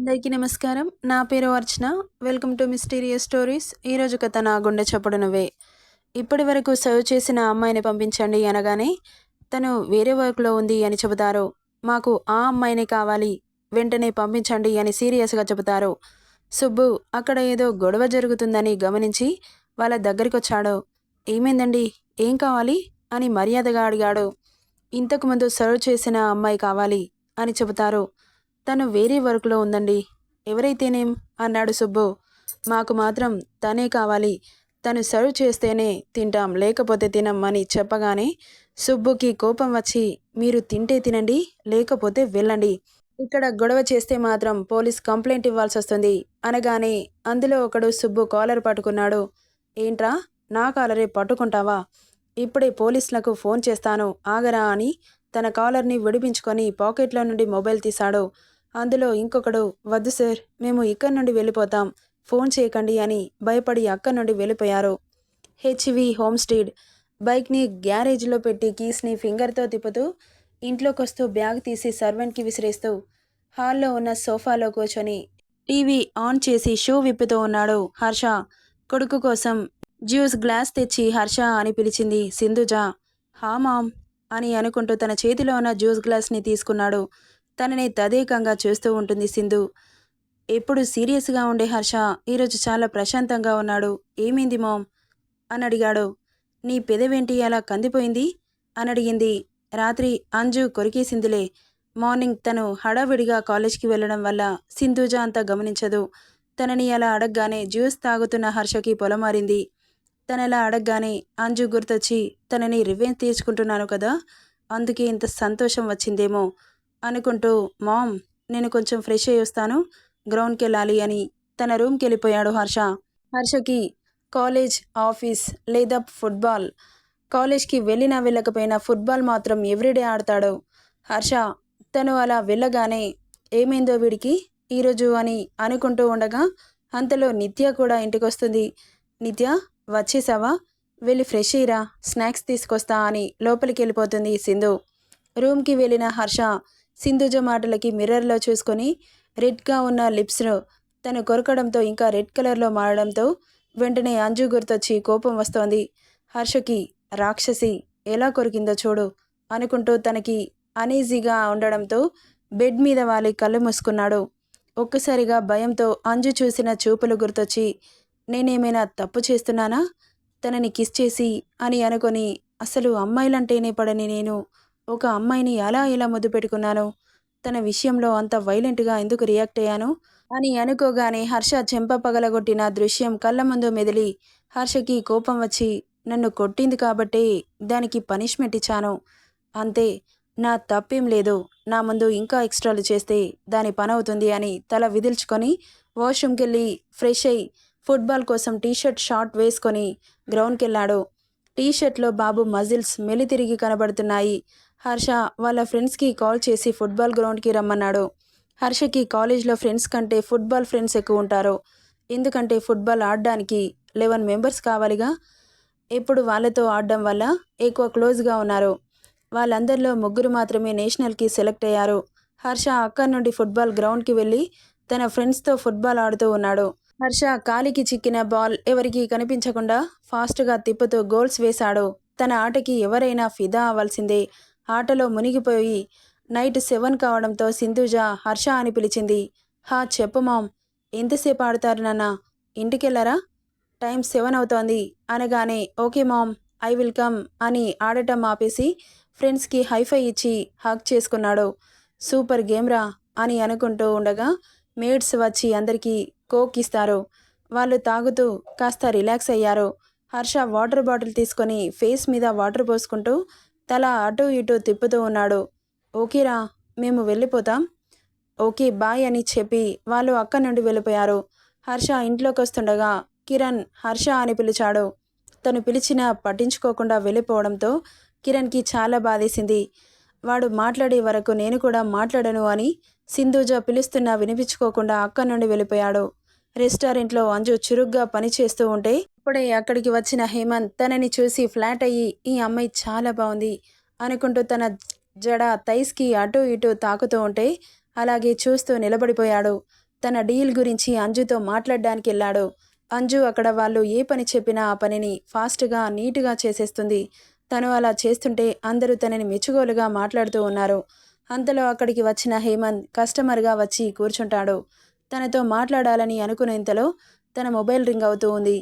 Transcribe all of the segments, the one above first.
అందరికీ నమస్కారం. నా పేరు Archana. Welcome to mysterious stories. ఈరోజు కథ నా గుండె చప్పుడు నువ్వే ఇప్పటి వరకు సర్వ్ చేసిన అమ్మాయిని పంపించండి అనగానే తను వేరే వర్క్లో ఉంది అని చెబుతారు. మాకు ఆ అమ్మాయిని కావాలి. వెంటనే పంపించండి అని సీరియస్గా చెబుతారు. సుబ్బు అక్కడ ఏదో గొడవ జరుగుతుందని గమనించి వాళ్ళ దగ్గరికి వచ్చాడు ఏమైందండి? ఏం కావాలి? అని మర్యాదగా అడిగాడు. ఇంతకుముందు సర్వ్ చేసిన అమ్మాయి కావాలి అని చెబుతారు. తను వేరే వర్క్లో ఉందండి. ఎవరైతేనేం? అన్నాడు సుబ్బు. మాకు మాత్రం తనే కావాలి. తను సర్వ్ చేస్తేనే తింటాం లేకపోతే తినమ్మని చెప్పగానే సుబ్బుకి కోపం వచ్చి మీరు తింటే తినండి లేకపోతే వెళ్ళండి. ఇక్కడ గొడవ చేస్తే మాత్రం పోలీస్ కంప్లైంట్ ఇవ్వాల్సి వస్తుంది అనగానే అందులో ఒకడు సుబ్బు కాలర్ పట్టుకున్నాడు. ఏంట్రా? నా కాలరే పట్టుకుంటావా? ఇప్పుడే పోలీసులకు ఫోన్ చేస్తాను ఆగరా అని తన కాలర్ని విడిపించుకొని పాకెట్లో నుండి మొబైల్ తీశాడు. అందులో ఇంకొకడు వద్దు సార్ మేము ఇక్కడి నుండి వెళ్ళిపోతాం. ఫోన్ చేయకండి అని భయపడి అక్కడి నుండి వెళ్ళిపోయారు. హెచ్వి హోమ్ బైక్ని గ్యారేజ్లో పెట్టి కీస్ని ఫింగర్తో తిప్పుతూ ఇంట్లోకి వస్తూ బ్యాగ్ తీసి సర్వెంట్కి విసిరేస్తూ హాల్లో ఉన్న సోఫాలో కూర్చొని టీవీ ఆన్ చేసి షూ విప్పుతూ ఉన్నాడు హర్ష. కొడుకు కోసం జ్యూస్ గ్లాస్ తెచ్చి హర్ష అని పిలిచింది సింధుజ. హా మామ్ అని అనుకుంటూ తన చేతిలో ఉన్న జ్యూస్ గ్లాస్ని తీసుకున్నాడు. తనని తదేకంగా చూస్తూ ఉంటుంది సింధు. ఎప్పుడు సీరియస్గా ఉండే హర్ష ఈరోజు చాలా ప్రశాంతంగా ఉన్నాడు. ఏమైంది మామ్ అని అడిగాడు. నీ పెదవేంటి అలా కందిపోయింది? అని అడిగింది. రాత్రి అంజు కొరికేసిందిలే. మార్నింగ్ తను హడావిడిగా కాలేజ్కి వెళ్ళడం వల్ల సింధూజ అంత గమనించదు. తనని అలా అడగగానే జ్యూస్ తాగుతున్న హర్షకి పొలమారింది. తనలా అడగగానే అంజు గుర్తొచ్చి తనని రివెంజ్ తీర్చుకుంటున్నాను కదా అందుకే ఇంత సంతోషం వచ్చిందేమో. అనుకుంటూ మామ్ నేను కొంచెం ఫ్రెష్ అయ్యి వస్తాను గ్రౌండ్కి వెళ్ళాలి అని తన రూమ్కి వెళ్ళిపోయాడు హర్ష. హర్షకి కాలేజ్ ఆఫీస్ లేదా ఫుట్బాల్ కాలేజ్కి వెళ్ళినా వెళ్ళకపోయినా ఫుట్బాల్ మాత్రం ఎవ్రీడే ఆడతాడు. హర్ష తను అలా వెళ్ళగానే ఏమైందో వీడికి? ఈరోజు అని అనుకుంటూ ఉండగా అంతలో నిత్య కూడా ఇంటికి వస్తుంది నిత్య వచ్చేసావా? వెళ్ళి ఫ్రెష్ అయ్యిరా స్నాక్స్ తీసుకొస్తా అని లోపలికి వెళ్ళిపోతుంది సింధు. రూమ్కి వెళ్ళిన హర్ష సింధుజ మాటలకి మిర్రర్లో చూసుకొని రెడ్గా ఉన్న లిప్స్ను తను కొరకడంతో ఇంకా రెడ్ కలర్లో మారడంతో వెంటనే అంజు గుర్తొచ్చి కోపం వస్తోంది. హర్షకి రాక్షసి ఎలా కొరికిందో చూడు అనుకుంటూ తనకి అనీజీగా ఉండడంతో బెడ్ మీద వాలి కళ్ళు మూసుకున్నాడు. ఒక్కసారిగా భయంతో అంజు చూసిన చూపులు గుర్తొచ్చి నేనేమైనా తప్పు చేస్తున్నానా? తనని కిస్ చేసి అని అనుకొని అసలు అమ్మాయిలంటేనే పడని నేను ఒక అమ్మాయిని ఎలా ఇలా ముద్దు పెట్టుకున్నాను? తన విషయంలో అంత వైలెంట్గా ఎందుకు రియాక్ట్ అయ్యాను? అని అనుకోగానే హర్ష చెంప పగలగొట్టిన దృశ్యం కళ్ళ ముందు మెదిలి హర్షకి కోపం వచ్చి నన్ను కొట్టింది కాబట్టి దానికి పనిష్మెంట్ ఇచ్చాను. అంతే నా తప్పేం లేదు. నా ముందు ఇంకా ఎక్స్ట్రాలు చేస్తే దాని పనవుతుంది అని తల విదిల్చుకొని వాష్రూమ్కి వెళ్ళి ఫ్రెష్ అయ్యి ఫుట్బాల్ కోసం టీషర్ట్ షార్ట్ వేసుకొని గ్రౌండ్కి వెళ్ళాడు టీషర్ట్లో బాబు మజిల్స్ మెలితిరిగి కనబడుతున్నాయి. హర్ష వాళ్ళ ఫ్రెండ్స్కి కాల్ చేసి ఫుట్బాల్ గ్రౌండ్కి రమ్మన్నాడు. హర్షకి కాలేజ్లో ఫ్రెండ్స్ కంటే ఫుట్బాల్ ఫ్రెండ్స్ ఎక్కువ ఉంటారు. ఎందుకంటే ఫుట్బాల్ ఆడడానికి లెవెన్ మెంబర్స్ కావాలిగా. ఎప్పుడు వాళ్ళతో ఆడడం వల్ల ఎక్కువ క్లోజ్గా ఉన్నారు. వాళ్ళందరిలో ముగ్గురు మాత్రమే నేషనల్కి సెలెక్ట్ అయ్యారు. హర్ష అక్కడి నుండి ఫుట్బాల్ గ్రౌండ్కి వెళ్ళి తన ఫ్రెండ్స్తో ఫుట్బాల్ ఆడుతూ ఉన్నాడు. హర్ష కాలికి చిక్కిన బాల్ ఎవరికీ కనిపించకుండా ఫాస్ట్గా తిప్పుతూ గోల్స్ వేశాడు. తన ఆటకి ఎవరైనా ఫిదా అవ్వాల్సిందే. ఆటలో మునిగిపోయి నైట్ సెవెన్ కావడంతో సింధుజ హర్ష అని పిలిచింది. హా చెప్పు మామ్ ఎంతసేపు ఆడతారు నాన్న? ఇంటికెళ్ళారా టైం సెవెన్ అవుతోంది. అనగానే okay mom I will come అని ఆడటం ఆపేసి ఫ్రెండ్స్కి హైఫై ఇచ్చి హక్ చేసుకున్నాడు. సూపర్ గేమ్ రా అని అనుకుంటూ ఉండగా మేడ్స్ వచ్చి అందరికీ కోక్ ఇస్తారు. వాళ్ళు తాగుతూ కాస్త రిలాక్స్ అయ్యారు. హర్ష వాటర్ బాటిల్ తీసుకొని ఫేస్ మీద వాటర్ పోసుకుంటూ తల అటు ఇటు తిప్పుతూ ఉన్నాడు. ఓకేరా మేము వెళ్ళిపోతాం. ఓకే బాయ్ అని చెప్పి వాళ్ళు అక్కడి నుండి వెళ్ళిపోయారు. హర్ష ఇంట్లోకి వస్తుండగా కిరణ్ హర్ష అని పిలిచాడు. తను పిలిచినా పట్టించుకోకుండా వెళ్ళిపోవడంతో కిరణ్కి చాలా బాధేసింది. వాడు మాట్లాడే వరకు నేను కూడా మాట్లాడను అని సింధూజ పిలుస్తున్నా వినిపించుకోకుండా అక్క నుండి వెళ్ళిపోయాడు. రెస్టారెంట్లో అంజు చురుగ్గా పనిచేస్తూ ఉంటే అప్పుడే అక్కడికి వచ్చిన హేమంత్ తనని చూసి ఫ్లాట్ అయ్యి ఈ అమ్మాయి చాలా బాగుంది అనుకుంటూ తన జడ తైస్కి అటు ఇటు తాకుతూ ఉంటే అలాగే చూస్తూ నిలబడిపోయాడు. తన డీల్ గురించి అంజుతో మాట్లాడడానికి వెళ్ళాడు. అంజు అక్కడ వాళ్ళు ఏ పని చెప్పినా ఆ పనిని ఫాస్ట్గా నీట్గా చేసేస్తుంది. తను అలా చేస్తుంటే అందరూ తనని మెచ్చుగోలుగా మాట్లాడుతూ ఉన్నారు. అంతలో అక్కడికి వచ్చిన హేమంత్ కస్టమర్గా వచ్చి కూర్చుంటాడు. తనతో మాట్లాడాలని అనుకునేంతలో తన మొబైల్ రింగ్ అవుతూ ఉంది.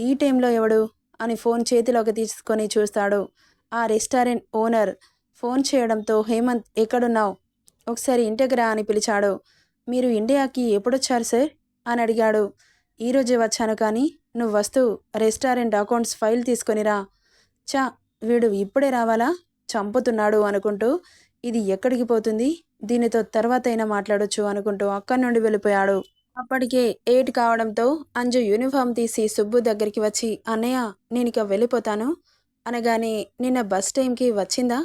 ఈ టైంలో ఎవడు? అని ఫోన్ చేతిలోకి తీసుకొని చూస్తాడు. ఆ రెస్టారెంట్ ఓనర్ ఫోన్ చేయడంతో హేమంత్ ఎక్కడున్నావు? ఒకసారి ఇంటికి రా అని పిలిచాడు. మీరు ఇండియాకి ఎప్పుడొచ్చారు సార్? అని అడిగాడు. ఈరోజే వచ్చాను కానీ నువ్వు వస్తూ రెస్టారెంట్ అకౌంట్స్ ఫైల్ తీసుకొనిరా చా వీడు ఇప్పుడే రావాలా? చంపుతున్నాడు అనుకుంటూ ఇది ఎక్కడికి పోతుంది? దీనితో తర్వాతైనా మాట్లాడొచ్చు అనుకుంటూ అక్కడి నుండి వెళ్ళిపోయాడు. అప్పటికే ఎయిట్ కావడంతో అంజు యూనిఫామ్ తీసి సుబ్బు దగ్గరికి వచ్చి అన్నయ్య నేను ఇక వెళ్ళిపోతాను. అనగానే నిన్న బస్ టైంకి వచ్చిందా?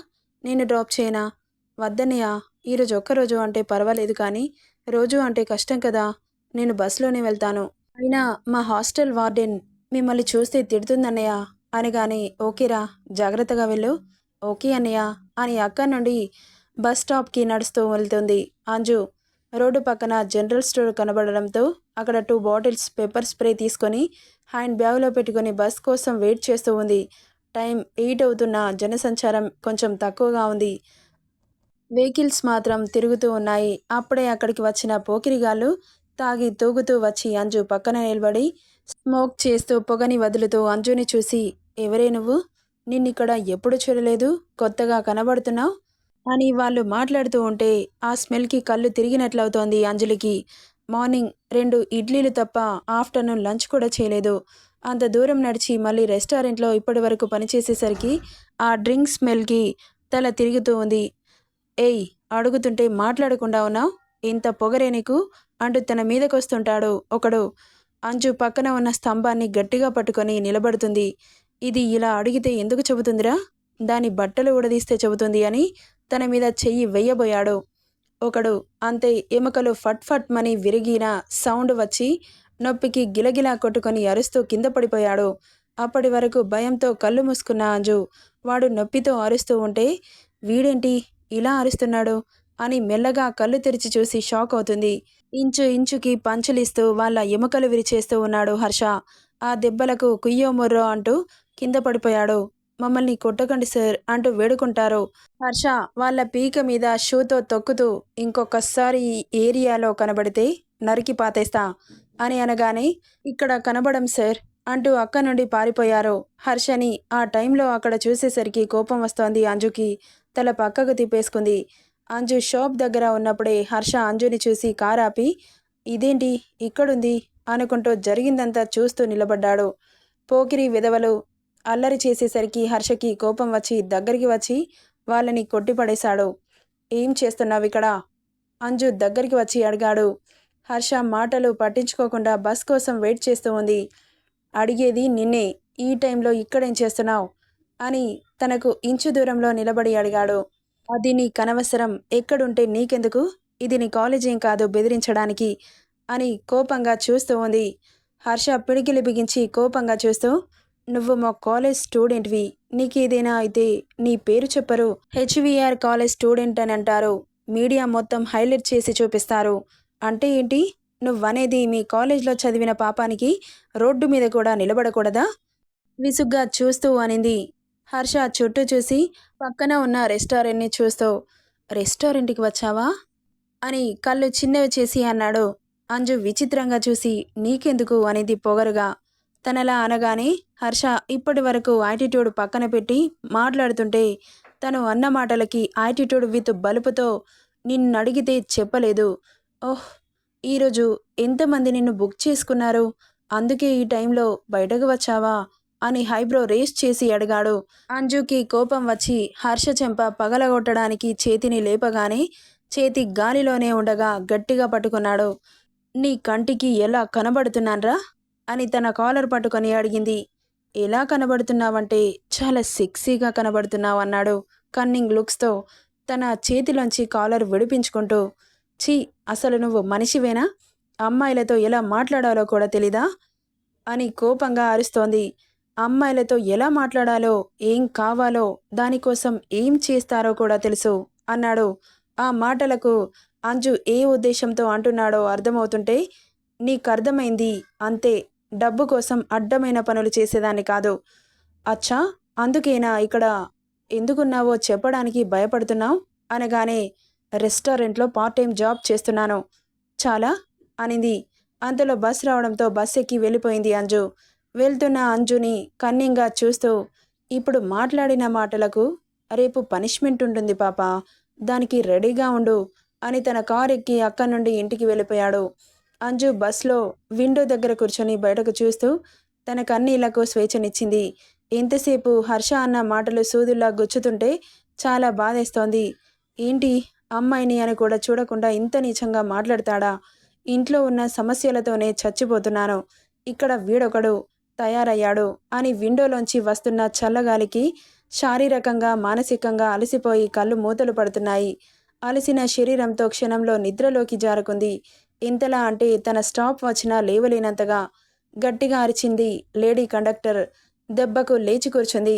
నేను డ్రాప్ చేయనా? వద్దనయ్య ఈరోజు ఒక్కరోజు అంటే పర్వాలేదు కానీ రోజు అంటే కష్టం కదా నేను బస్సులోనే వెళ్తాను. అయినా మా హాస్టల్ వార్డెన్ మిమ్మల్ని చూస్తే తిడుతుందన్నయ్య. అనగానే ఓకేరా జాగ్రత్తగా వెళ్ళు. ఓకే అన్నయ్య అని అక్కడి నుండి బస్ స్టాప్కి నడుస్తూ వెళ్తుంది అంజు. రోడ్డు పక్కన జనరల్ స్టోర్ కనబడడంతో అక్కడ టూ బాటిల్స్ పెప్పర్ స్ప్రే తీసుకొని హ్యాండ్ బ్యాగ్లో పెట్టుకొని బస్ కోసం వెయిట్ చేస్తూ ఉంది. టైం ఎయిట్ అవుతున్న జనసంచారం కొంచెం తక్కువగా ఉంది. వెహికల్స్ మాత్రం తిరుగుతూ ఉన్నాయి. అప్పుడే అక్కడికి వచ్చిన పోకిరిగాళ్ళు తాగి తూగుతూ వచ్చి అంజు పక్కన నిలబడి స్మోక్ చేస్తూ పొగని వదులుతూ అంజుని చూసి ఎవరే నువ్వు? నిన్నిక్కడ ఎప్పుడు చూడలేదు? కొత్తగా కనబడుతున్నావు? అని వాళ్ళు మాట్లాడుతూ ఉంటే ఆ స్మెల్కి కళ్ళు తిరిగినట్లవుతోంది అంజలికి. మార్నింగ్ రెండు ఇడ్లీలు తప్ప ఆఫ్టర్నూన్ లంచ్ కూడా చేయలేదు. అంత దూరం నడిచి మళ్ళీ రెస్టారెంట్లో ఇప్పటి వరకు పనిచేసేసరికి ఆ డ్రింక్ స్మెల్కి తల తిరుగుతూ ఉంది. ఏయ్ అడుగుతుంటే మాట్లాడకుండా ఉన్నావు? ఇంత పొగరే నీకు? అంటూ తన మీదకొస్తుంటాడు ఒకడు. అంజు పక్కన ఉన్న స్తంభాన్ని గట్టిగా పట్టుకొని నిలబడుతుంది. ఇది ఇలా అడిగితే ఎందుకు చెబుతుందిరా? దాని బట్టలు ఊడదీస్తే చెబుతుంది అని తన మీద చెయ్యి వెయ్యబోయాడు ఒకడు అంతే ఎముకలు ఫట్ ఫట్ మని విరిగిన సౌండ్ వచ్చి నొప్పికి గిలగిలా కొట్టుకొని అరుస్తూ కింద పడిపోయాడు. అప్పటి వరకు భయంతో కళ్ళు మూసుకున్న అంజు వాడు నొప్పితో అరుస్తూ ఉంటే వీడేంటి ఇలా అరుస్తున్నాడు అని మెల్లగా కళ్ళు తెరిచి చూసి షాక్ అవుతుంది. ఇంచు ఇంచుకి పంచులిస్తూ వాళ్ళ ఎముకలు విరిచేస్తూ ఉన్నాడు హర్ష. ఆ దెబ్బలకు కుయ్యో మొర్రో అంటూ కింద పడిపోయాడు. మమ్మల్ని కొట్టకండి సార్ అంటూ వేడుకుంటారు. హర్ష వాళ్ళ పీక మీద షూతో తొక్కుతూ ఇంకొకసారి ఈ ఏరియాలో కనబడితే నరికి పాతేస్తా అని అనగానే ఇక్కడ కనబడం సార్ అంటూ అక్క నుండి పారిపోయారు. హర్షని ఆ టైంలో అక్కడ చూసేసరికి కోపం వస్తోంది అంజుకి. తల పక్కకు తిప్పేసుకుంది. అంజు షాప్ దగ్గర ఉన్నప్పుడే హర్ష అంజుని చూసి కారాపి ఇదేంటి? ఇక్కడుంది? అనుకుంటూ జరిగిందంతా చూస్తూ నిలబడ్డాడు. పోకిరి విధవలు అల్లరి చేసేసరికి హర్షకి కోపం వచ్చి దగ్గరికి వచ్చి వాళ్ళని కొట్టిపడేశాడు. ఏం చేస్తున్నావు ఇక్కడ? అంజు దగ్గరికి వచ్చి అడిగాడు. హర్ష మాటలు పట్టించుకోకుండా బస్ కోసం వెయిట్ చేస్తూ ఉంది. అడిగేది నిన్నే ఈ టైంలో ఇక్కడేం చేస్తున్నావు? అని తనకు ఇంచు దూరంలో నిలబడి అడిగాడు. అది నీ కనవసరం ఎక్కడుంటే నీకెందుకు? ఇది నీ కాలేజీం ఏం కాదు బెదిరించడానికి అని కోపంగా చూస్తూ ఉంది. హర్ష పిడికిలి బిగించి కోపంగా చూస్తూ నువ్వు మా కాలేజ్ స్టూడెంట్వి. నీకు ఏదైనా అయితే నీ పేరు చెప్పరు. హెచ్విఆర్ కాలేజ్ స్టూడెంట్ అని అంటారు. మీడియా మొత్తం హైలైట్ చేసి చూపిస్తారు. అంటే ఏంటి? నువ్వనేది మీ కాలేజ్లో చదివిన పాపానికి రోడ్డు మీద కూడా నిలబడకూడదా? విసుగ్గా చూస్తూ అనింది. హర్ష చుట్టూ చూసి పక్కన ఉన్న రెస్టారెంట్ని చూస్తూ రెస్టారెంట్కి వచ్చావా? అని కళ్ళు చిన్నవి చేసి అన్నాడు. అంజు విచిత్రంగా చూసి నీకెందుకు? అనేది పొగరుగా. తనలా అనగానే హర్ష ఇప్పటి వరకు యాటిట్యూడ్ పక్కన పెట్టి మాట్లాడుతుంటే తను అన్న మాటలకి యాటిట్యూడ్ విత్ బలుపుతో నిన్ను అడిగితే చెప్పలేదు. ఓహ్ ఈరోజు ఎంతమంది నిన్ను బుక్ చేసుకున్నారు? అందుకే ఈ టైంలో బయటకు వచ్చావా? అని హైబ్రో రేస్ చేసి అడిగాడు. అంజుకి కోపం వచ్చి హర్ష చెంప పగలగొట్టడానికి చేతిని లేపగానే చేతి గాలిలోనే ఉండగా గట్టిగా పట్టుకున్నాడు. నీ కంటికి ఎలా కనబడుతున్నాన్రా? అని తన కాలర్ పట్టుకొని అడిగింది. ఎలా కనబడుతున్నావంటే చాలా సెక్సీగా కనబడుతున్నావు అన్నాడు. కన్నింగ్ లుక్స్తో తన చేతిలోంచి కాలర్ విడిపించుకుంటూ ఛీ అసలు నువ్వు మనిషివేనా? అమ్మాయిలతో ఎలా మాట్లాడాలో కూడా తెలీదా? అని కోపంగా అరుస్తోంది. అమ్మాయిలతో ఎలా మాట్లాడాలో ఏం కావాలో దానికోసం ఏం చేస్తారో కూడా తెలుసు అన్నాడు. ఆ మాటలకు అంజు ఏ ఉద్దేశంతో అంటున్నాడో అర్థమవుతుంటే నీకు అర్థమైంది అంతే డబ్బు కోసం అడ్డమైన పనులు చేసేదాన్ని కాదు. అచ్చా అందుకేనా ఇక్కడ ఎందుకున్నావో చెప్పడానికి భయపడుతున్నావు? అనగానే రెస్టారెంట్లో పార్ట్ టైం జాబ్ చేస్తున్నాను. చాలా? అనింది. అంతలో బస్ రావడంతో బస్ ఎక్కి వెళ్ళిపోయింది అంజు. వెళ్తున్న అంజుని కన్నింగా చూస్తూ ఇప్పుడు మాట్లాడిన మాటలకు రేపు పనిష్మెంట్ ఉంటుంది పాప. దానికి రెడీగా ఉండు అని తన కార్ ఎక్కి అక్కడి నుండి ఇంటికి వెళ్ళిపోయాడు. అంజు బస్లో విండో దగ్గర కూర్చొని బయటకు చూస్తూ తన కన్నీళ్ళకు స్వేచ్ఛనిచ్చింది. ఎంతసేపు హర్ష అన్న మాటలు సూదుల్లా గుచ్చుతుంటే చాలా బాధేస్తోంది. ఏంటి అమ్మాయిని అని కూడా చూడకుండా ఇంత నీచంగా మాట్లాడతాడా? ఇంట్లో ఉన్న సమస్యలతోనే చచ్చిపోతున్నాను. ఇక్కడ వీడొకడు తయారయ్యాడు అని విండోలోంచి వస్తున్న చల్లగాలికి శారీరకంగా మానసికంగా అలసిపోయి కళ్ళు మూతలు పడుతున్నాయి. అలసిన శరీరంతో క్షణంలో నిద్రలోకి జారుకుంది. ఇంతలా అంటే తన స్టాప్ వచ్చినా లేవలేనంతగా గట్టిగా అరిచింది లేడీ కండక్టర్ దెబ్బకు లేచి కూర్చుంది.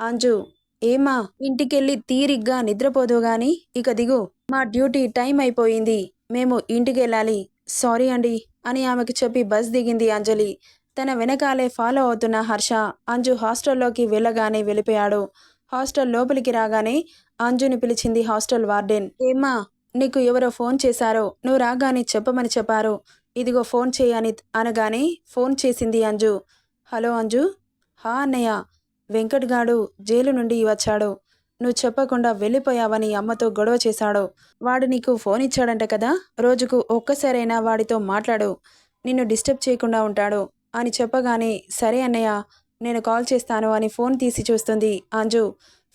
అంజు ఏమా ఇంటికెళ్ళి తీరిగ్గా నిద్రపోదు గాని ఇక దిగు. మా డ్యూటీ టైం అయిపోయింది మేము ఇంటికెళ్ళాలి. సారీ అండి అని ఆమెకు చెప్పి బస్ దిగింది అంజలి. తన వెనకాలే ఫాలో అవుతున్న హర్ష అంజు హాస్టల్లోకి వెళ్ళగానే వెళ్ళిపోయాడు. హాస్టల్ లోపలికి రాగానే అంజుని పిలిచింది హాస్టల్ వార్డెన్. ఏమ్మా నీకు ఎవరో ఫోన్ చేశారో నువ్వు రాగానే చెప్పమని చెప్పారు. ఇదిగో ఫోన్ చేయని అనగానే ఫోన్ చేసింది అంజు. హలో అంజు. హా అన్నయ్య. వెంకట్ గాడు జైలు నుండి వచ్చాడు. నువ్వు చెప్పకుండా వెళ్ళిపోయావని అమ్మతో గొడవ చేశాడు. వాడు నీకు ఫోన్ ఇచ్చాడంట కదా రోజుకు ఒక్కసారైనా వాడితో మాట్లాడు. నిన్ను డిస్టర్బ్ చేయకుండా ఉంటాడు అని చెప్పగానే సరే అన్నయ్య నేను కాల్ చేస్తాను అని ఫోన్ తీసి చూస్తుంది అంజు.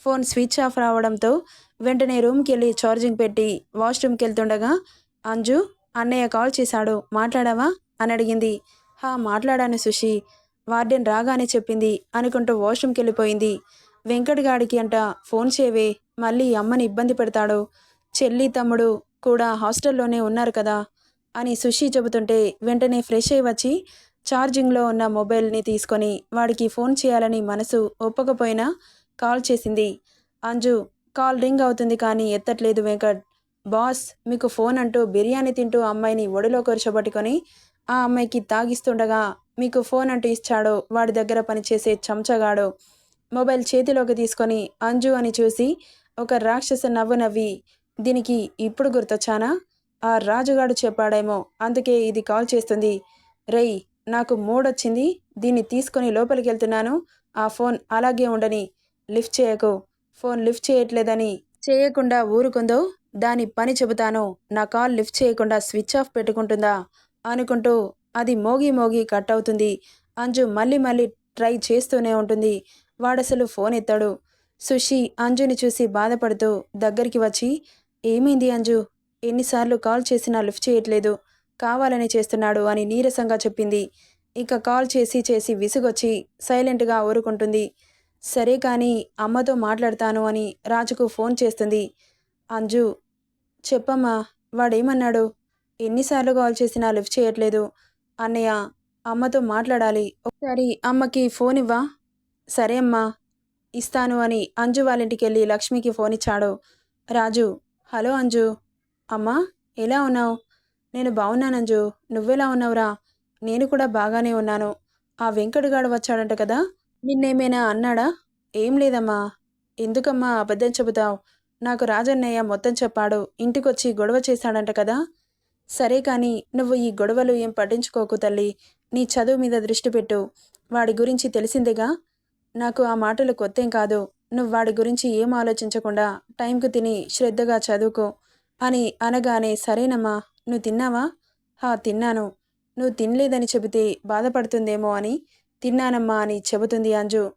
ఫోన్ స్విచ్ ఆఫ్ రావడంతో వెంటనే రూమ్కి వెళ్ళి ఛార్జింగ్ పెట్టి వాష్రూమ్కి వెళ్తుండగా అంజు అన్నయ్య కాల్ చేశాడు మాట్లాడావా? అని అడిగింది. హా మాట్లాడాను సుషి వార్డెన్ రాగానే చెప్పింది అనుకుంటూ వాష్రూమ్కి వెళ్ళిపోయింది వెంకట్ గాడికి అంట ఫోన్ చేయవే మళ్ళీ అమ్మని ఇబ్బంది పెడతాడు. చెల్లి తమ్ముడు కూడా హాస్టల్లోనే ఉన్నారు కదా అని సుషి చెబుతుంటే వెంటనే ఫ్రెష్ అయి వచ్చి ఛార్జింగ్లో ఉన్న మొబైల్ని తీసుకొని వాడికి ఫోన్ చేయాలని మనసు ఒప్పకపోయినా కాల్ చేసింది. అంజు కాల్ రింగ్ అవుతుంది కానీ ఎత్తట్లేదు వెంకట్. బాస్ మీకు ఫోన్ అంటూ బిర్యానీ తింటూ అమ్మాయిని ఒడిలో కొరచబట్టుకొని ఆ అమ్మాయికి తాగిస్తుండగా మీకు ఫోన్ అంటూ ఇచ్చాడో. వాడి దగ్గర పనిచేసే చెంచగాడు. మొబైల్ చేతిలోకి తీసుకొని అంజు అని చూసి ఒక రాక్షస నవ్వు నవ్వి దీనికి ఇప్పుడు గుర్తొచ్చానా? ఆ రాజుగాడు చెప్పాడేమో అందుకే ఇది కాల్ చేస్తుంది. రేయ్ నాకు మూడొచ్చింది దీన్ని తీసుకొని లోపలికి వెళ్తున్నాను ఆ ఫోన్ అలాగే ఉండని లిఫ్ట్ చేయకు. ఫోన్ లిఫ్ట్ చేయట్లేదని చేయకుండా ఊరుకుందో దాని పని చెబుతాను. నా కాల్ లిఫ్ట్ చేయకుండా స్విచ్ ఆఫ్ పెట్టుకుంటుందా? అనుకుంటూ అది మోగి మోగి కట్ అవుతుంది. అంజు మళ్ళీ మళ్ళీ ట్రై చేస్తూనే ఉంటుంది. వాడసలు ఫోన్ ఎత్తాడు. సుషి అంజుని చూసి బాధపడుతూ దగ్గరికి వచ్చి ఏమైంది అంజు? ఎన్నిసార్లు కాల్ చేసినా లిఫ్ట్ చేయట్లేదు. కావాలని చేస్తున్నాడు అని నీరసంగా చెప్పింది. ఇక కాల్ చేసి చేసి విసుగొచ్చి సైలెంట్గా ఊరుకుంటుంది. సరే కానీ అమ్మతో మాట్లాడతాను అని రాజుకు ఫోన్ చేస్తుంది. అంజు చెప్పమ్మా వాడేమన్నాడు? ఎన్నిసార్లు కాల్ చేసినా లిఫ్ట్ చేయట్లేదు. అన్నయ్య అమ్మతో మాట్లాడాలి. ఒకసారి అమ్మకి ఫోన్ ఇవ్వా? సరే అమ్మా ఇస్తాను అని అంజు వాళ్ళింటికి వెళ్ళి లక్ష్మికి ఫోన్ ఇచ్చాడు. రాజు హలో అంజు. అమ్మా ఎలా ఉన్నావు? నేను బాగున్నాను అంజు. నువ్వెలా ఉన్నావురా? నేను కూడా బాగానే ఉన్నాను. ఆ వెంకటగాడు వచ్చాడంట కదా? నిన్నేమైనా అన్నాడా? ఏం లేదమ్మా. ఎందుకమ్మా అబద్ధం చెబుతావు? నాకు రాజన్నయ్య మొత్తం చెప్పాడు. ఇంటికొచ్చి గొడవ చేశాడంట కదా. సరే కానీ నువ్వు ఈ గొడవలు ఏం పట్టించుకోకు తల్లి. నీ చదువు మీద దృష్టి పెట్టు. వాడి గురించి తెలిసిందిగా? నాకు ఆ మాటలు కొత్తేం కాదు. నువ్వు వాడి గురించి ఏం ఆలోచించకుండా టైంకు తిని శ్రద్ధగా చదువుకో. అని అనగానే సరేనమ్మా నువ్వు తిన్నావా? హా తిన్నాను. నువ్వు తినలేదని చెబితే బాధపడుతుందేమో అని తిన్నానమ్మా అని చెబుతుంది అంజు.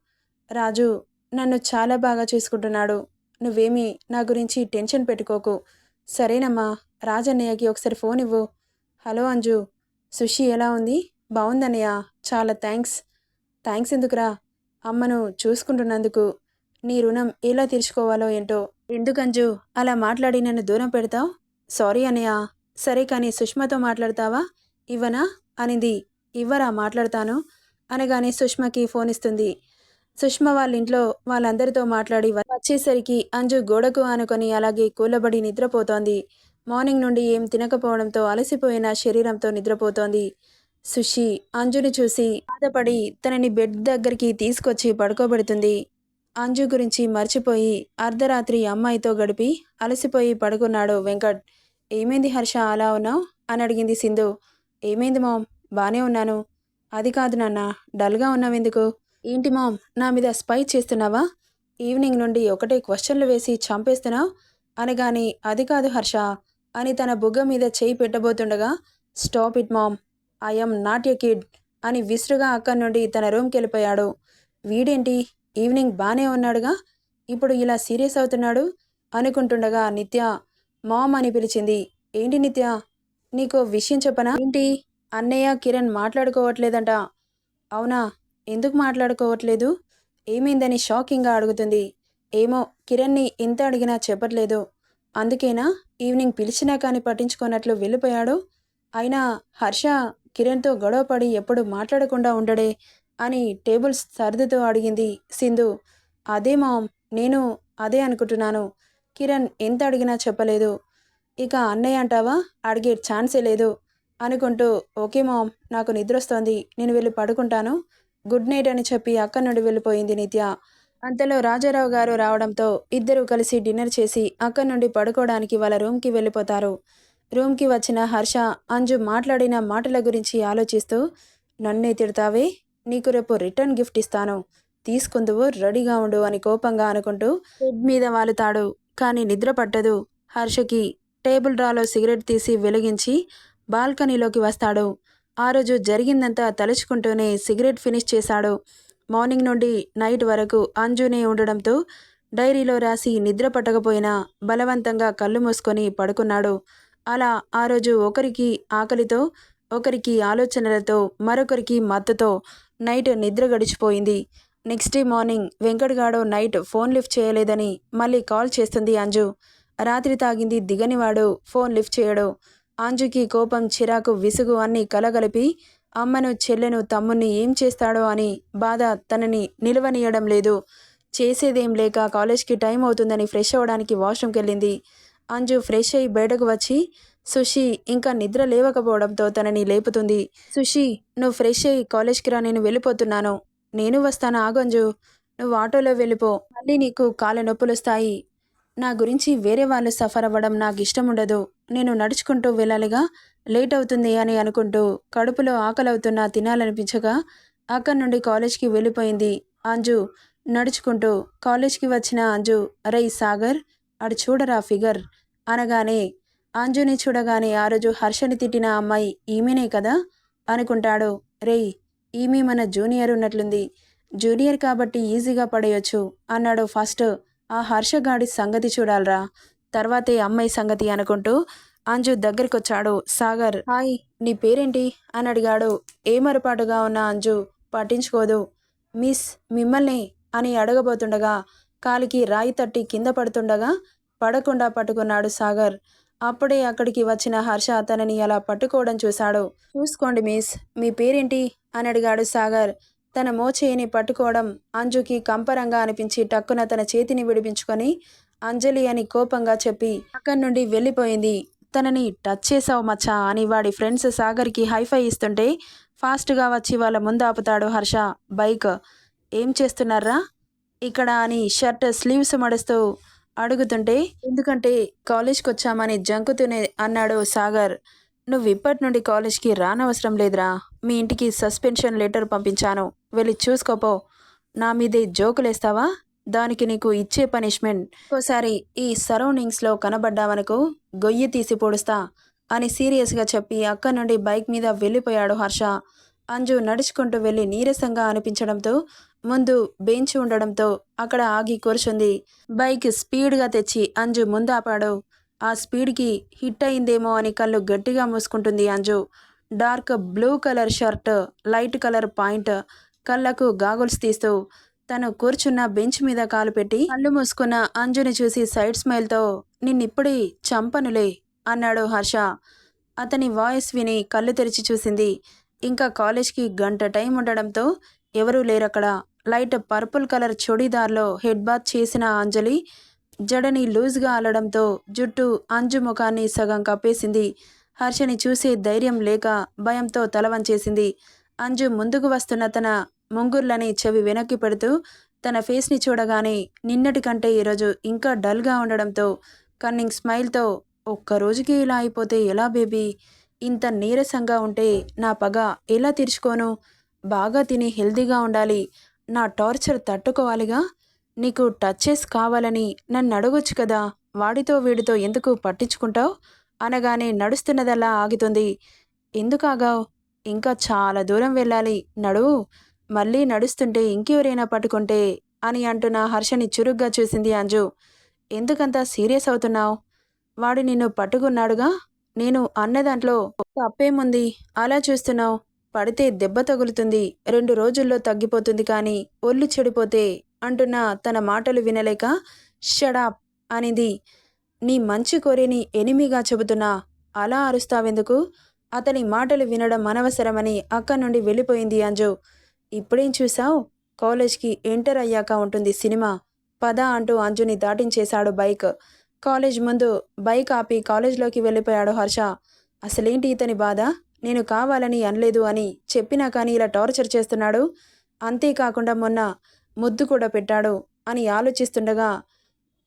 రాజు నన్ను చాలా బాగా చూసుకుంటున్నాడు. నువ్వేమీ నా గురించి టెన్షన్ పెట్టుకోకు. సరేనమ్మా రాజన్నయ్యకి ఒకసారి ఫోన్ ఇవ్వు. హలో అంజు సుషి ఎలా ఉంది? బాగుందన్నయ్య చాలా థ్యాంక్స్. థ్యాంక్స్ ఎందుకురా? అమ్మను చూసుకుంటున్నందుకు నీ రుణం ఎలా తీర్చుకోవాలో ఏంటో. ఎందుకంజు అలా మాట్లాడి నన్ను దూరం పెడతావు? సారీ అన్నయ్య సరే కానీ సుష్మతో మాట్లాడతావా? ఇవ్వనా? అనింది. ఇవ్వరా మాట్లాడతాను. అనగానే సుష్మకి ఫోన్ ఇస్తుంది. సుష్మ వాళ్ళ ఇంట్లో వాళ్ళందరితో మాట్లాడి వచ్చేసరికి అంజు గోడకు ఆనుకొని అలాగే కూలబడి నిద్రపోతోంది. మార్నింగ్ నుండి ఏం తినకపోవడంతో అలసిపోయిన శరీరంతో నిద్రపోతోంది. సుషి అంజుని చూసి బాధపడి తనని బెడ్ దగ్గరికి తీసుకొచ్చి పడుకోబెడుతుంది. అంజు గురించి మర్చిపోయి అర్ధరాత్రి అమ్మాయితో గడిపి అలసిపోయి పడుకున్నాడు వెంకట్. ఏమైంది హర్ష అలా ఉన్నావు? అని అడిగింది సింధు. ఏమైంది మామ్? బానే ఉన్నాను. అది కాదు నాన్న డల్గా ఉన్నావెందుకు? ఏంటి మామ్ నా మీద స్పై చేస్తున్నావా? ఈవినింగ్ నుండి ఒకటే క్వశ్చన్లు వేసి చంపేస్తున్నావు? అనగాని అది కాదు హర్ష అని తన బుగ్గ మీద చేయి పెట్టబోతుండగా stop it mom I'm not a kid అని విసురుగా అక్కడి నుండి తన రూమ్కి వెళ్ళిపోయాడు. వీడేంటి? ఈవినింగ్ బానే ఉన్నాడుగా? ఇప్పుడు ఇలా సీరియస్ అవుతున్నాడు? అనుకుంటుండగా నిత్య మామ్ అని పిలిచింది. ఏంటి నిత్య? నీకో విషయం చెప్పనా? ఏంటి? అన్నయ్య కిరణ్ మాట్లాడుకోవట్లేదంట. అవునా? ఎందుకు మాట్లాడుకోవట్లేదు? ఏమైందని షాకింగ్గా అడుగుతుంది. ఏమో కిరణ్ని ఎంత అడిగినా చెప్పట్లేదు. అందుకేనా? ఈవినింగ్ పిలిచినా కానీ పట్టించుకున్నట్లు వెళ్ళిపోయాడు? అయినా హర్ష కిరణ్తో గొడవపడి ఎప్పుడు మాట్లాడకుండా ఉండడే అని టేబుల్స్ సర్దుతో అడిగింది సింధు. అదే మామ్ నేను అదే అనుకుంటున్నాను. కిరణ్ ఎంత అడిగినా చెప్పలేదు. ఇక అన్నయ్య అంటావా? అడిగే ఛాన్సే లేదు. అనుకుంటూ ఓకే మామ్ నాకు నిద్రొస్తోంది నేను వెళ్ళి పడుకుంటాను. గుడ్ నైట్ అని చెప్పి అక్కడి నుండి వెళ్ళిపోయింది నిత్య. అంతలో రాజారావు గారు రావడంతో ఇద్దరూ కలిసి డిన్నర్ చేసి అక్కడి నుండి పడుకోవడానికి వాళ్ళ రూమ్కి వెళ్ళిపోతారు. రూమ్కి వచ్చిన హర్ష అంజు మాట్లాడిన మాటల గురించి ఆలోచిస్తూ నన్నే తిడతావే? నీకు రేపు రిటర్న్ గిఫ్ట్ ఇస్తాను. తీసుకుందువు రెడీగా ఉండు అని కోపంగా అనుకుంటూ బెడ్ మీద వాలుతాడు. కానీ నిద్ర పట్టదు. హర్షకి టేబుల్ డ్రాలో సిగరెట్ తీసి వెలిగించి బాల్కనీలోకి వస్తాడు. ఆ రోజు జరిగిందంతా తలుచుకుంటూనే సిగరెట్ ఫినిష్ చేశాడు. మార్నింగ్ నుండి నైట్ వరకు అంజునే ఉండడంతో డైరీలో రాసి నిద్ర పట్టకపోయినా బలవంతంగా కళ్ళు మూసుకొని పడుకున్నాడు. అలా ఆ రోజు ఒకరికి ఆకలితో ఒకరికి ఆలోచనలతో మరొకరికి మత్తుతో నైట్ నిద్ర గడిచిపోయింది. నెక్స్ట్ డే మార్నింగ్ వెంకటగాడు నైట్ ఫోన్ లిఫ్ట్ చేయలేదని మళ్ళీ కాల్ చేస్తుంది అంజు. రాత్రి తాగింది దిగనివాడు ఫోన్ లిఫ్ట్ చేయడు. అంజుకి కోపం చిరాకు విసుగు అన్నీ కలగలిపి అమ్మను చెల్లెను తమ్ముణ్ణి ఏం చేస్తాడో అని బాధ తనని నిలవనీయడం లేదు. చేసేదేం లేక కాలేజ్కి టైం అవుతుందని ఫ్రెష్ అవ్వడానికి వాష్రూమ్కి వెళ్ళింది అంజు ఫ్రెష్ అయి బయటకు వచ్చి సుషి ఇంకా నిద్ర లేవకపోవడంతో తనని లేపుతుంది. సుషి నువ్వు ఫ్రెష్ అయ్యి కాలేజ్కి రా నేను వెళ్ళిపోతున్నాను. నేను వస్తాను ఆగంజు నువ్వు ఆటోలో వెళ్ళిపో. మళ్ళీ నీకు కాళ్ళ నొప్పులు వస్తాయి నా గురించి వేరే వాళ్ళు సఫర్ అవ్వడం నాకు ఇష్టం ఉండదు నేను నడుచుకుంటూ వెళ్ళాలిగా లేట్ అవుతుంది అని అనుకుంటూ కడుపులో ఆకలవుతున్నా తినాలనిపించగా అక్కడి నుండి కాలేజ్కి వెళ్ళిపోయింది అంజు. నడుచుకుంటూ కాలేజ్కి వచ్చిన అంజు రై సాగర్ అడు చూడరా ఫిగర్? అనగానే అంజుని చూడగానే ఆ రోజు హర్షని తిట్టిన అమ్మాయి ఈమెనే కదా? అనుకుంటాడు. రేయ్ ఈమె మన జూనియర్ ఉన్నట్లుంది. జూనియర్ కాబట్టి ఈజీగా పడేయొచ్చు అన్నాడు ఫస్ట్. ఆ హర్షగాడి సంగతి చూడాలరా. తర్వాతే అమ్మాయి సంగతి అనుకుంటూ అంజు దగ్గరికొచ్చాడు. సాగర్ హాయ్. నీ పేరేంటి? అని అడిగాడు. ఏమరపాటుగా ఉన్న అంజు పట్టించుకోదు. మిస్ మిమ్మల్ని అని అడగబోతుండగా కాలికి రాయి తట్టి కింద పడుతుండగా పడకుండా పట్టుకున్నాడు సాగర్. అప్పుడే అక్కడికి వచ్చిన హర్ష తనని అలా పట్టుకోవడం చూశాడు. చూసుకోండి మిస్ మీ పేరేంటి? అని అడిగాడు సాగర్. తన మోచేయిని పట్టుకోవడం అంజుకి కంపరంగా అనిపించి టక్కున తన చేతిని విడిపించుకొని అంజలి అని కోపంగా చెప్పి అక్కడి నుండి వెళ్ళిపోయింది. తనని టచ్ చేసావు మచ్చా అని వాడి ఫ్రెండ్స్ సాగర్కి హైఫై ఇస్తుంటే ఫాస్ట్గా వచ్చి వాళ్ళ ముందు ఆపుతాడు హర్ష. బైక్ ఏం చేస్తున్నారా? ఇక్కడ అని షర్ట్ స్లీవ్స్ మడుస్తూ అడుగుతుంటే ఎందుకంటే కాలేజ్కి వచ్చామని జంకుతూనే అన్నాడు సాగర్. నువ్వు ఇప్పటి నుండి కాలేజ్కి రానవసరం లేదురా. మీ ఇంటికి సస్పెన్షన్ లెటర్ పంపించాను. వెళ్ళి చూసుకోపో. నా మీదే జోకులేస్తావా? దానికి నీకు ఇచ్చే పనిష్మెంట్. ఒకసారి ఈ సరౌండింగ్స్లో కనబడ్డావనుకో గొయ్యి తీసి పొడుస్తా అని సీరియస్గా చెప్పి అక్కడి నుండి బైక్ మీద వెళ్ళిపోయాడు హర్ష. అంజు నడుచుకుంటూ వెళ్ళి నీరసంగా అనిపించడంతో ముందు బెంచ్ ఉండడంతో అక్కడ ఆగి కూర్చుంది. బైక్ స్పీడ్గా తెచ్చి అంజు ముందాపాడు. ఆ స్పీడ్కి హిట్ అయిందేమో అని కళ్ళు గట్టిగా మూసుకుంటుంది Anju. Dark blue colour shirt light colour pant కళ్ళకు గాగుల్స్ తీస్తూ తను కూర్చున్న బెంచ్ మీద కాలు పెట్టి కళ్ళు మూసుకున్న అంజుని చూసి సైడ్ స్మైల్తో నిన్నిప్పుడే చంపనులే అన్నాడు హర్ష. అతని వాయిస్ విని కళ్ళు తెరిచి చూసింది. ఇంకా కాలేజ్కి గంట టైం ఉండడంతో ఎవరూ లేరక్కడ. లైట్ పర్పుల్ కలర్ చుడీదార్లో హెడ్ బాత్ చేసిన అంజలి జడని లూజ్గా అల్లడంతో జుట్టు అంజు ముఖాన్ని సగం కప్పేసింది. హర్షని చూసే ధైర్యం లేక భయంతో తలవంచేసింది. అంజు ముందుకు వస్తున్న తన ముంగుర్లని చెవి వెనక్కి పెడుతూ తన ఫేస్ని చూడగానే నిన్నటి కంటే ఈరోజు ఇంకా డల్గా ఉండడంతో కన్నింగ్ స్మైల్తో ఒక్క రోజుకి ఇలా అయిపోతే ఎలా బేబీ? ఇంత నీరసంగా ఉంటే నా పగ ఎలా తీర్చుకోను? బాగా తిని హెల్దీగా ఉండాలి. నా టార్చర్ తట్టుకోవాలిగా? నీకు టచెస్ కావాలని నన్ను అడగొచ్చు కదా వాడితో వీడితో ఎందుకు పట్టించుకుంటావు? అనగానే నడుస్తున్నదల్లా ఆగుతుంది. ఎందుకు ఆగావు ఇంకా చాలా దూరం వెళ్ళాలి. నడువు. మళ్ళీ నడుస్తుంటే ఇంకెవరైనా పట్టుకుంటే అని అంటున్న హర్షని చురుగ్గా చూసింది అంజు. ఎందుకంత సీరియస్ అవుతున్నావు? వాడు నిన్ను పట్టుకున్నాడుగా? నేను అన్న దాంట్లో తప్పేముంది? అలా చూస్తున్నావు? పడితే దెబ్బ తగులుతుంది. రెండు రోజుల్లో తగ్గిపోతుంది కానీ ఒళ్ళు చెడిపోతే అంటున్న తన మాటలు వినలేక షడాప్ అనింది. నీ మంచి కోరిని ఎనిమిగా చెబుతున్నా అలా అరుస్తావెందుకు? అతని మాటలు వినడం అనవసరమని అక్కడి నుండి వెళ్ళిపోయింది అంజు. ఇప్పుడేం చూసావు కాలేజ్కి ఎంటర్ అయ్యాక ఉంటుంది సినిమా. పద అంటూ అంజుని దాటించేశాడు బైక్. కాలేజ్ ముందు బైక్ ఆపి కాలేజ్లోకి వెళ్ళిపోయాడు హర్ష. అసలేంటి ఇతని బాధ? నేను కావాలని అనలేదు అని చెప్పినా కానీ ఇలా టార్చర్ చేస్తున్నాడు? అంతేకాకుండా మొన్న ముద్దు కూడా పెట్టాడు అని ఆలోచిస్తుండగా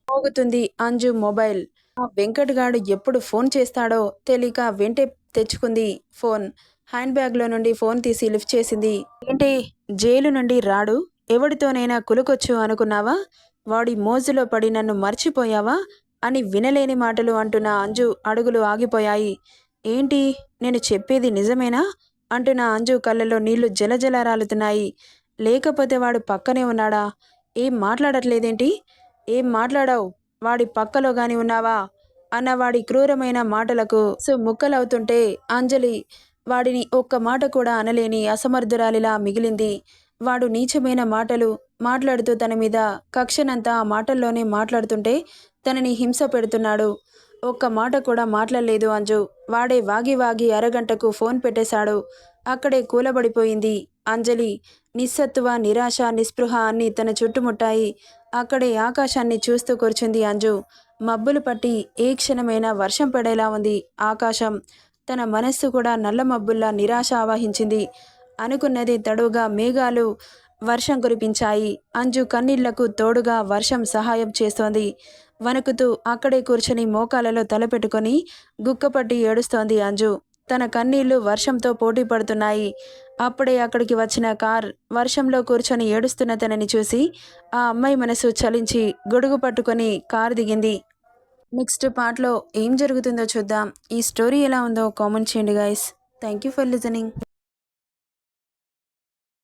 మోగుతుంది అంజు మొబైల్. ఆ వెంకట్ గాడు ఎప్పుడు ఫోన్ చేస్తాడో తెలియక వెంటే తెచ్చుకుంది ఫోన్. హ్యాండ్ బ్యాగ్లో నుండి ఫోన్ తీసి లిఫ్ట్ చేసింది. ఏంటి జైలు నుండి రాడు? ఎవడితోనైనా కులుకొచ్చు అనుకున్నావా? వాడి మోజులో పడి నన్ను మర్చిపోయావా? అని వినలేని మాటలు అంటున్న అంజు అడుగులు ఆగిపోయాయి. ఏంటి నేను చెప్పేది నిజమేనా? అంటున్న అంజు కళ్ళలో నీళ్ళు జలజల రాలుతున్నాయి లేకపోతే వాడు పక్కనే ఉన్నాడా? ఏం మాట్లాడట్లేదేంటి? ఏం మాట్లాడావు? వాడి పక్కలో గాని ఉన్నావా? అన్న వాడి క్రూరమైన మాటలకు సో ముక్కలవుతుంటే అంజలి వాడిని ఒక్క మాట కూడా అనలేని అసమర్థురాలిలా మిగిలింది. వాడు నీచమైన మాటలు మాట్లాడుతూ తన మీద కక్షనంతా ఆ మాటల్లోనే మాట్లాడుతుంటే తనని హింస పెడుతున్నాడు. ఒక్క మాట కూడా మాట్లాడలేదు అంజు. వాడే వాగి వాగి అరగంటకు ఫోన్ పెట్టేశాడు. అక్కడే కూలబడిపోయింది అంజలి. నిస్సత్తువ నిరాశ నిస్పృహ అన్ని తన చుట్టుముట్టాయి. అక్కడే ఆకాశాన్ని చూస్తూ కూర్చుంది అంజు. మబ్బులు పట్టి ఏ క్షణమైనా వర్షం పడేలా ఉంది ఆకాశం. తన మనస్సు కూడా నల్ల మబ్బుల్లా నిరాశ ఆవాహించింది. అనుకున్నది తడువుగా మేఘాలు వర్షం కురిపించాయి. అంజు కన్నీళ్ళకు తోడుగా వర్షం సహాయం చేస్తోంది. వణుకుతూ అక్కడే కూర్చొని మోకాలలో తలపెట్టుకొని గుక్కపట్టి ఏడుస్తోంది అంజు. తన కన్నీళ్ళు వర్షంతో పోటీ పడుతున్నాయి. అప్పుడే అక్కడికి వచ్చిన కార్ వర్షంలో కూర్చొని ఏడుస్తున్న తనని చూసి ఆ అమ్మాయి మనసు చలించి గొడుగు పట్టుకొని కారు దిగింది. నెక్స్ట్ పార్ట్లో ఏం జరుగుతుందో చూద్దాం. ఈ స్టోరీ ఎలా ఉందో కామెంట్ చేయండి guys thank you for listening